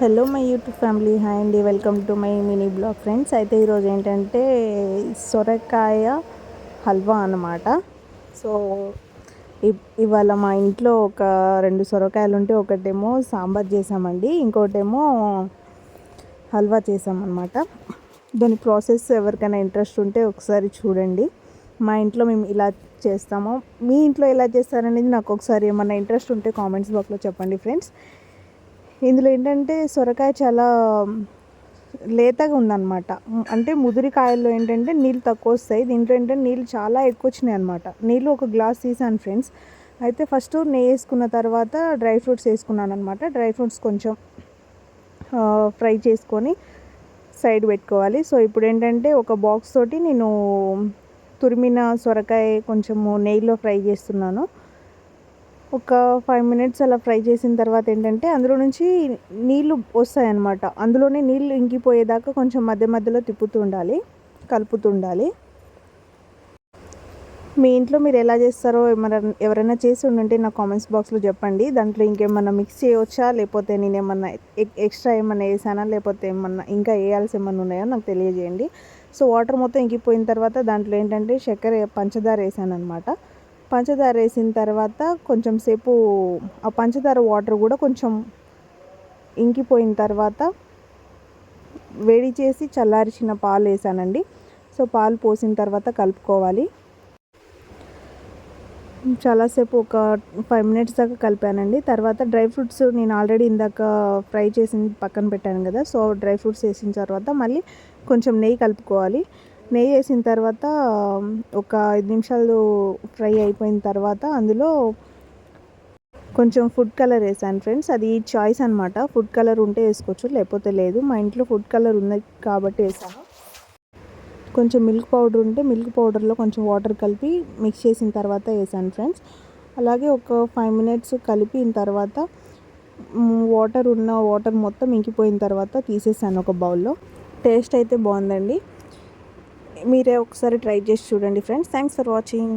Hello my YouTube family hi అండి. Welcome to my mini blog friends. అయితే ఈరోజు ఏంటంటే సొరకాయ హల్వా అనమాట సో ఇవాళ మా ఇంట్లో ఒక రెండు సొరకాయలు ఉంటే ఒకటేమో సాంబార్ చేసామండి ఇంకోటేమో హల్వా చేసామన్నమాట. దాని ప్రాసెస్ ఎవరికైనా ఇంట్రెస్ట్ ఉంటే ఒకసారి చూడండి. మా ఇంట్లో మేము ఇలా చేస్తాము. మీ ఇంట్లో ఎలా చేస్తారనేది నాకు ఒకసారి ఏమన్నా ఇంట్రెస్ట్ ఉంటే కామెంట్స్ బాక్స్లో చెప్పండి ఫ్రెండ్స్. ఇందులో ఏంటంటే సొరకాయ చాలా లేతగా ఉందన్నమాట. అంటే ముదిరి కాయల్లో ఏంటంటే నీళ్ళు తక్కువ వస్తాయి. దీంట్లో ఏంటంటే నీళ్ళు చాలా ఎక్కువ వచ్చినాయి అనమాట నీళ్ళు ఒక గ్లాస్ తీసాను ఫ్రెండ్స్. అయితే ఫస్ట్ నెయ్యి వేసుకున్న తర్వాత డ్రై ఫ్రూట్స్ వేసుకున్నాను అనమాట డ్రై ఫ్రూట్స్ కొంచెం ఫ్రై చేసుకొని సైడ్ పెట్టుకోవాలి. సో ఇప్పుడు ఏంటంటే ఒక బాక్స్ తోటి నేను తురిమిన సొరకాయ కొంచెము నెయ్యిలో ఫ్రై చేస్తున్నాను. ఒక ఫైవ్ మినిట్స్ అలా ఫ్రై చేసిన తర్వాత ఏంటంటే అందులో నుంచి నీళ్ళు వస్తాయి అన్నమాట అందులోనే నీళ్ళు ఇంకిపోయేదాకా కొంచెం మధ్య మధ్యలో తిప్పుతూ ఉండాలి కలుపుతూ ఉండాలి. మీ ఇంట్లో మీరు ఎలా చేస్తారో ఏమైనా ఎవరైనా చేసి ఉండుంటే నా కామెంట్స్ బాక్స్లో చెప్పండి. దాంట్లో ఇంకేమన్నా మిక్స్ చేయవచ్చా లేకపోతే నేను ఏమన్నా ఎక్స్ట్రా ఏమన్నా వేసానా? లేకపోతే ఏమన్నా ఇంకా వేయాల్సి ఏమన్నా ఉన్నాయో? నాకు తెలియజేయండి. సో వాటర్ మొత్తం ఇంకిపోయిన తర్వాత దాంట్లో ఏంటంటే చక్కెర పంచదార వేసాను అనమాట పంచదార వేసిన తర్వాత కొంచెం సేపు ఆ పంచదార వాటర్ కూడా కొంచెం ఇంకిపోయిన తర్వాత వేడి చేసి చల్లార్చిన పాలు వేసానండి. సో పాలు పోసిన తర్వాత కలుపుకోవాలి. చాలాసేపు ఒక ఫైవ్ మినిట్స్ దాకా కలిపానండి. తర్వాత డ్రై ఫ్రూట్స్ నేను ఆల్రెడీ ఇందాక ఫ్రై చేసి పక్కన పెట్టాను కదా సో డ్రై ఫ్రూట్స్ వేసిన తర్వాత మళ్ళీ కొంచెం నెయ్యి కలుపుకోవాలి. నెయ్యి వేసిన తర్వాత ఒక ఐదు నిమిషాలు ఫ్రై అయిపోయిన తర్వాత అందులో కొంచెం ఫుడ్ కలర్ వేసాను ఫ్రెండ్స్. అది చాయిస్ అనమాట ఫుడ్ కలర్ ఉంటే వేసుకోవచ్చు లేకపోతే లేదు. మా ఇంట్లో ఫుడ్ కలర్ ఉంది కాబట్టి వేసాను. కొంచెం మిల్క్ పౌడర్ ఉంటే మిల్క్ పౌడర్లో కొంచెం వాటర్ కలిపి మిక్స్ చేసిన తర్వాత వేసాను ఫ్రెండ్స్. అలాగే ఒక ఫైవ్ మినిట్స్ కలిపిన తర్వాత వాటర్ ఉన్న వాటర్ మొత్తం ఇంకిపోయిన తర్వాత తీసేసాను ఒక బౌల్లో. టేస్ట్ అయితే బాగుందండి. మీరే ఒకసారి ట్రై చేసి చూడండి ఫ్రెండ్స్. Thanks for watching